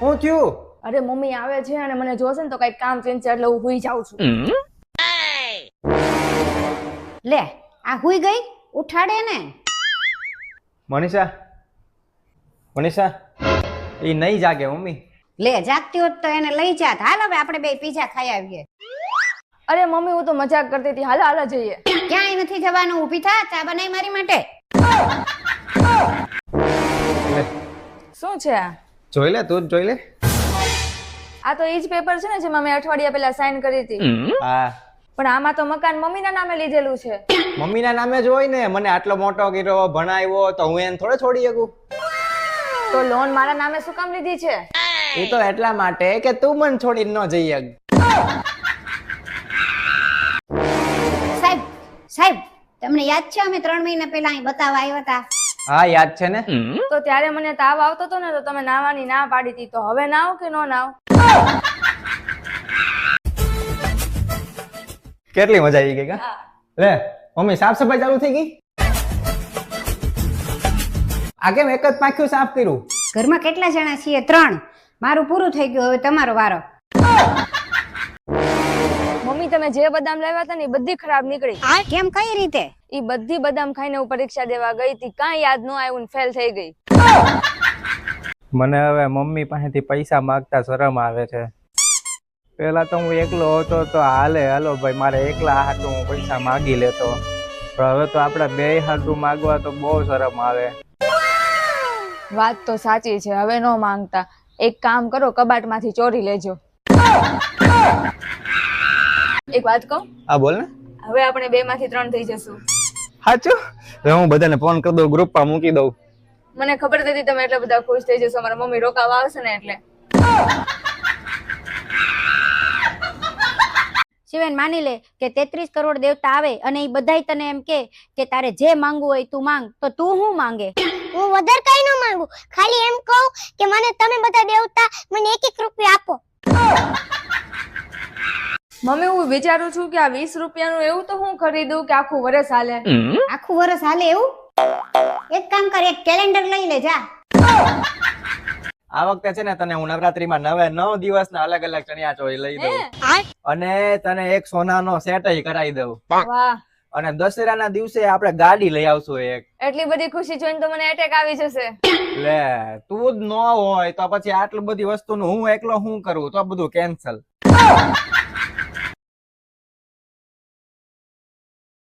હું થયું? અરે મમ્મી આવે છે અને મને જોશે ને તો કંઈક કામ ચેન્જ છે એટલે હું હુઈ જાઉં છું. લે આ હુઈ ગઈ? ઉઠાડે ને. મનીષા? મનીષા? એ નહીં જાગે મમ્મી. લે જાગતી હોત તો એને લઈ જાત. હાલ હવે આપણે બે પીઝા ખાઈ આવીએ. અરે મમ્મી હું તો મજાક કરતી હતી. હાલ હાલો જઈએ. ક્યાંય નથી જવાનું ઊભી થા ચા બનાવી મારી માટે. શું છે આ? જોઈ લે તું જ જોઈ લે. આ તો જ પેપર છે ને જેમાં મેં અઠવાડિયા પહેલા સાઈન કરી હતી. હા. પણ આમાં તો મકાન મમ્મીના નામે લીધેલું છે. મમ્મીના નામે જ હોય ને મને આટલો મોટો કર્યો ભણાવ્યો તો હું એને થોડે છોડી શકું? તો લોન મારા નામે શું કામ લીધી છે? એ તો એટલા માટે કે તું મને છોડીને ન જઈ શક સાહેબ સાહેબ તમને યાદ છે અમે ત્રણ મહિના પહેલા અહીં બતાવવા આવ્યા હતા? હા યાદ છે ને? તો ત્યારે મને તાવ આવતો હતો ને તો તમે નાવાની ના પાડી હતી. તો હવે નાવ કે નો નાવ? કેટલી મજા આવી ગઈ કા? લે મમ્મી સાફ સફાઈ ચાલુ થઈ ગઈ? આ કેમ એક જ પાખ્યું સાફ કર્યું? ઘરમાં કેટલા જણા છીએ? ત્રણ. મારું પૂરું થઈ ગયું હવે તમારો વારો. મમ્મી તમે જે બદામ લાવ્યા હતા ને એ બધી ખરાબ નીકળી. કેમ કઈ રીતે? એ બધી બદામ ખાઈને હું પરીક્ષા દેવા ગઈ હતી. કાંઈ યાદ ન આવ્યું ફેલ થઈ ગઈ. મને હવે મમ્મી પાસેથી પૈસા માંગતા શરમ આવે છે. પેલા તો હું એકલો હતો તો હાલે હાલો ભાઈ મારે એકલા હાટું હું પૈસા માગી લેતો. હવે તો આપણે બે હાટું માગવા તો બહુ શરમ આવે. વાત તો સાચી છે હવે ન માંગતા. એક કામ કરો કબાટમાંથી ચોરી લેજો. એક વાત કહું? હા બોલ ને. હવે આપણે બે માંથી ત્રણ થઈ જશું. સાચું? હવે હું બધાને ફોન કરી દઉં ગ્રુપમાં મૂકી દઉં. મને ખબર હતી તમે એટલા બધા ખુશ થઈ જશો મારા મમ્મી રોકાવા આવશે ને એટલે. શિવેન માની લે કે તેત્રીસ કરોડ દેવતા આવે અને એ બધાય તને એમ કે કે તારે જે માંગવું હોય તું માંગ તો તું શું માંગે? હું વધારે કઈ ન માંગુ. ખાલી એમ કહું કે મને તમે બધા દેવતા મને એક એક રૂપિયા આપો. મમ્મી હું વિચારું છું કે આ વીસ રૂપિયાનું એવું તો હું ખરીદું કે આખું વરસ હાલે? આખું વરસ હાલે એવું? એક કામ કર એક કેલેન્ડર લઈ લે જા. આ વખતે છે ને તને હું નવરાત્રીમાં નવે નવ દિવસ ના અલગ અલગ ચણિયા ચોળી લઈ દઉં. અને તને એક સોનાનો સેટ કરાવી દઉં. વાહ. અને દશેરાના દિવસે આપણે ગાડી લઈ આવશું એક. એટલી બધી ખુશી જોઈને તો મને એટેક આવી જશે. લે તું જ ન હોય તો પછી આટલી બધી વસ્તુનું હું એકલો હું કરું? તો બધું કેન્સલ